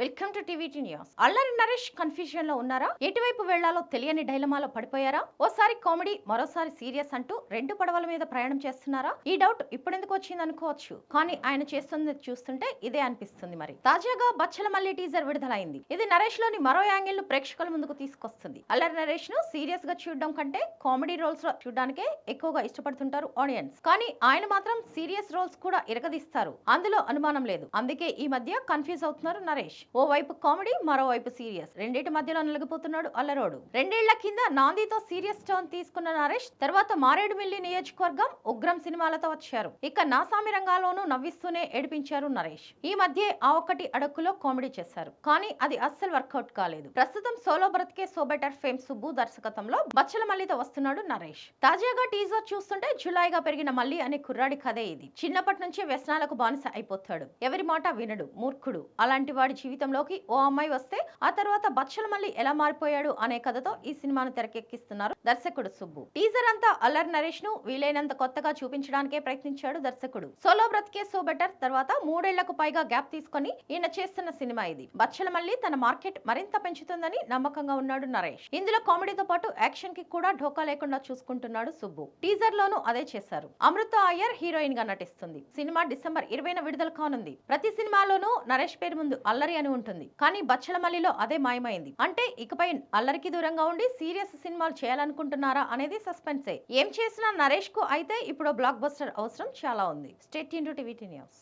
Welcome to TV news. Allari Naresh కన్ఫ్యూజన్లో ఉన్నారా? ఎటువైపు వెళ్ళాలో తెలియని డైలమాలో పడిపోయారా? ఓసారి కామెడీ మరోసారి సీరియస్ అంటూ రెండు పడవల మీద ప్రయాణం చేస్తున్నారా? ఈ డౌట్ ఇప్పుడెందుకు వచ్చింది అనుకోవచ్చు. కానీ ఆయన చేస్తుంది చూస్తుంటే ఇదే అనిపిస్తుంది మరి. తాజాగా బచ్చల మల్లి టీజర్ విడుదలైంది. ఇది నరేష్లోని మరో యాంగిల్ను ప్రేక్షకుల ముందుకు తీసుకొస్తుంది. అల్లరి నరేష్ను సీరియస్గా చూడడం కంటే కామెడీ రోల్స్లో చూడడానికే ఎక్కువగా ఇష్టపడుతుంటారు ఆడియన్స్. కానీ ఆయన మాత్రం సీరియస్ రోల్స్ కూడా ఇరగదీస్తారు. అందులో అనుమానం లేదు. అందుకే ఈ మధ్య కన్ఫ్యూజ్ అవుతున్నారు నరేష్. ఓవైపు కామెడీ మరోవైపు సీరియస్. రెండింటి మధ్యలో నలిగిపోతున్నాడు అల్లరోడు. రెండేళ్ళ కింద నాందితో సీరియస్ టర్న్ తీసుకున్న నరేష్ తర్వాత మారేడుమిల్లి నియోజకవర్గం ఉగ్రం సినిమాలతో వచ్చారు. ఇక నాసామి రంగాల్లోనూ నవ్విస్తూనే ఏడిపించారు నరేష్. ఈ మధ్య ఆ ఒక్కటి అడక్కులో కామెడీ చేశారు. కానీ అది అస్సలు వర్కౌట్ కాలేదు. ప్రస్తుతం సోలో బ్రతికే సో బెటర్ ఫేమ్ సుబ్బు దర్శకత్వంలో బచ్చల మల్లితో వస్తున్నాడు నరేష్. తాజాగా టీజర్ చూస్తుంటే జులైగా పెరిగిన మల్లి అనే కుర్రాడి కథే ఇది. చిన్నప్పటి నుంచి వ్యసనాలకు బానిస అయిపోతాడు. ఎవరి మాట వినడు. మూర్ఖుడు. అలాంటి వాడి జీవితం జీవితంలోకి ఓ అమ్మాయి వస్తే ఆ తర్వాత బచ్చల మల్లి ఎలా మారిపోయాడు అనే కథతో ఈ సినిమాను తెరకెక్కిస్తున్నారు దర్శకుడు సుబ్బు. టీజర్ అంతా అల్లరి నరేష్ను వీలైనంత కొత్తగా చూపించడానికే ప్రయత్నించాడు దర్శకుడు. సోలో బ్రతికే సో బెటర్ తర్వాత మూడేళ్ళకు పైగా గ్యాప్ తీసుకొని ఈయన చేస్తున్న సినిమా ఇది. బచ్చల మల్లి తన మార్కెట్ మరింత పెంచుతుందని నమ్మకంగా ఉన్నాడు నరేష్. ఇందులో కామెడీతో పాటు యాక్షన్కి కూడా ఢోకా లేకుండా చూసుకుంటున్నాడు సుబ్బు. టీజర్ లోనూ అదే చేశారు. అమృత అయ్యర్ హీరోయిన్గా నటిస్తుంది. సినిమా డిసెంబర్ ఇరవైన విడుదల కానుంది. ప్రతి సినిమాలోనూ నరేష్ పేరు ముందు అల్లరి అని ఉంటుంది. కానీ బచ్చలమల్లిలో అదే మాయమైంది. అంటే ఇకపై అల్లరికి దూరంగా ఉండి సీరియస్ సినిమాలు చేయాలనుకుంటున్నారా అనేది సస్పెన్సే. ఏం చేసినా నరేష్కు అయితే ఇప్పుడు బ్లాక్ బస్టర్ అవసరం చాలా ఉంది. State into TV news